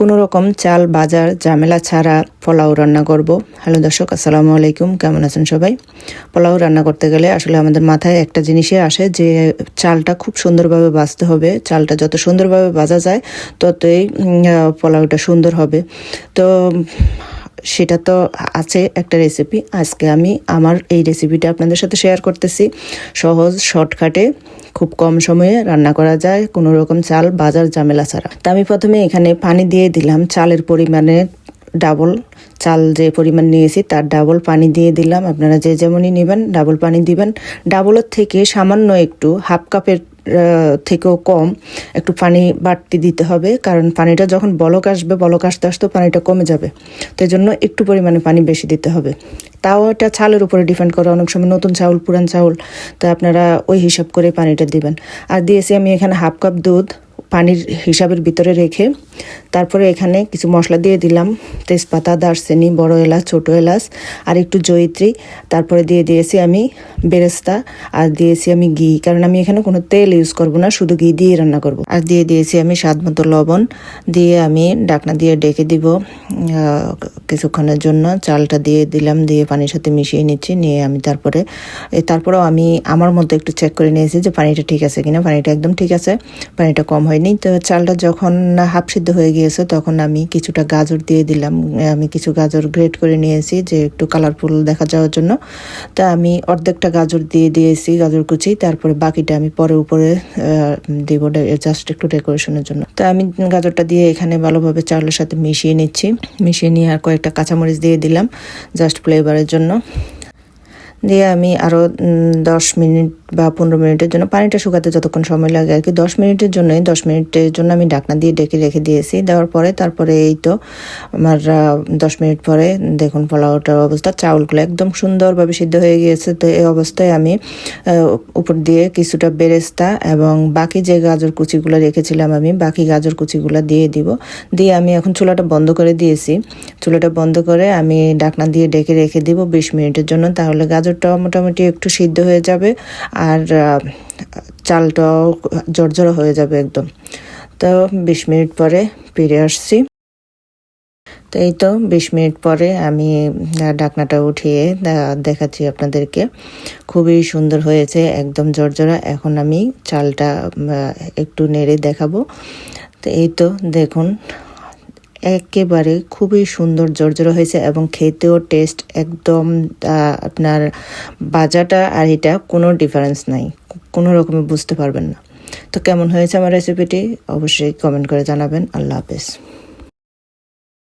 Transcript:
কোনো রকম চাল, বাজার, ঝামেলা ছাড়া পোলাও রান্না করব। হ্যালো দর্শক, আসসালামু আলাইকুম। কেমন আছেন সবাই? পোলাও রান্না করতে গেলে আসলে আমাদের মাথায় একটা জিনিসই আসে যে, চালটা খুব সুন্দরভাবে বাজতে হবে। চালটা যত সুন্দরভাবে বাজা যায়, ততই পোলাওটা সুন্দর হবে। তো সেটা তো আছে একটা রেসিপি আজকে আমি আমার এই রেসিপিটা আপনাদের সাথে শেয়ার করতেছি। সহজ শর্টকাটে খুব কম সময়ে রান্না করা যায়, কোনো রকম চাল বাজার ঝামেলা ছাড়া। তা আমি প্রথমে এখানে পানি দিয়ে দিলাম। চালের পরিমাণে ডাবল চাল যে পরিমাণ নিয়েছি তার ডাবল পানি দিয়ে দিলাম। আপনারা যে যেমনই নেবেন ডাবল পানি দিবেন। ডাবলের থেকে সামান্য একটু হাফ কাপের থেকেও কম, একটু পানি বাড়তি দিতে হবে, কারণ পানিটা যখন বলক আসবে, বলক আসতে আসতে পানিটা কমে যাবে। তো জন্য একটু পরিমাণে পানি বেশি দিতে হবে। তাও এটা চালের উপরে ডিপেন্ড করে, অনেক সময় নতুন চাউল, পুরান চাউল, তো আপনারা ওই হিসাব করে পানিটা দিবেন। আর দিয়েছি আমি এখানে হাফ কাপ দুধ, পানির হিসাবের ভিতরে রেখে তারপরে এখানে কিছু মশলা দিয়ে দিলাম। তেজপাতা, দারচিনি, বড় এলাচ, ছোট এলাচ আর একটু জয়িত্রী। তারপরে দিয়ে দিয়েছি আমি বেরেস্তা আর দিয়েছি আমি ঘি, কারণ আমি এখানে কোনো তেল ইউজ করব না, শুধু ঘি দিয়ে রান্না করব। আর দিয়ে দিয়েছি আমি স্বাদ মতো লবণ। দিয়ে আমি ডাকনা দিয়ে ডেকে দিব কিছুক্ষণের জন্য। চালটা দিয়ে দিলাম, দিয়ে পানির সাথে মিশিয়ে নিচ্ছি, নিয়ে আমি তারপরে তারপরেও আমি আমার মধ্যে একটু চেক করে নিয়েছি যে পানিটা ঠিক আছে কিনা। পানিটা একদম ঠিক আছে, পানিটা কম হয়নি। তো চালটা যখন হাফ সিদ্ধ হয়ে গিয়েছে, তখন আমি কিছুটা গাজর দিয়ে দিলাম। আমি কিছু গাজর গ্রেট করে নিয়েছি যে একটু কালারফুল দেখা যাওয়ার জন্য। তা আমি অর্ধেকটা গাজর দিয়ে দিয়েছি, গাজর কুচি। তারপরে বাকিটা আমি পরে উপরে দিব জাস্ট একটু ডেকোরেশনের জন্য। তো আমি গাজরটা দিয়ে এখানে ভালোভাবে চাউলের সাথে মিশিয়ে নিচ্ছি। মিশিয়ে নিয়ে আর কয়েকটা কাঁচামরিচ দিয়ে দিলাম জাস্ট ফ্লেভারের জন্য। দিয়ে আমি আরও দশ মিনিট বা পনেরো মিনিটের জন্য পানিটা শুকাতে যতক্ষণ সময় লাগে আর কি, দশ মিনিটের জন্যই, দশ মিনিটের জন্য আমি ঢাকনা দিয়ে ডেকে রেখে দিয়েছি। দেওয়ার পরে তারপরে এই তো আমার দশ মিনিট পরে দেখুন পোলাওটার অবস্থা, চাউলগুলো একদম সুন্দরভাবে সিদ্ধ হয়ে গিয়েছে। তো এই অবস্থায় আমি উপর দিয়ে কিছুটা বেরেস্তা এবং বাকি যে গাজর কুচিগুলো রেখেছিলাম আমি, বাকি গাজর কুচিগুলো দিয়ে দিব। দিয়ে আমি এখন চুলাটা বন্ধ করে দিয়েছি। চুলাটা বন্ধ করে আমি ঢাকনা দিয়ে ডেকে রেখে দিব বিশ মিনিটের জন্য, তাহলে গাজরটা মোটামুটি একটু সিদ্ধ হয়ে যাবে আর চালটাও জর্জরা হয়ে যাবে একদম। তো বিশ মিনিট পরে ফিরে আসছি। তো এই তো বিশ মিনিট পরে আমি ঢাকনাটা উঠিয়ে দেখাচ্ছি আপনাদেরকে। খুবই সুন্দর হয়েছে, একদম জর্জরা এখন আমি চালটা একটু নেড়ে দেখাবো। তো এই তো দেখুন একেবারে খুবই সুন্দর জর্জরা হয়েছে এবং খেতেও টেস্ট একদম আপনার বাজাটা আর এটা কোনো ডিফারেন্স নাই। কোনো রকমে বুঝতে পারবেন না। তো কেমন হয়েছে আমার রেসিপিটি অবশ্যই কমেন্ট করে জানাবেন। আল্লাহ হাফেজ।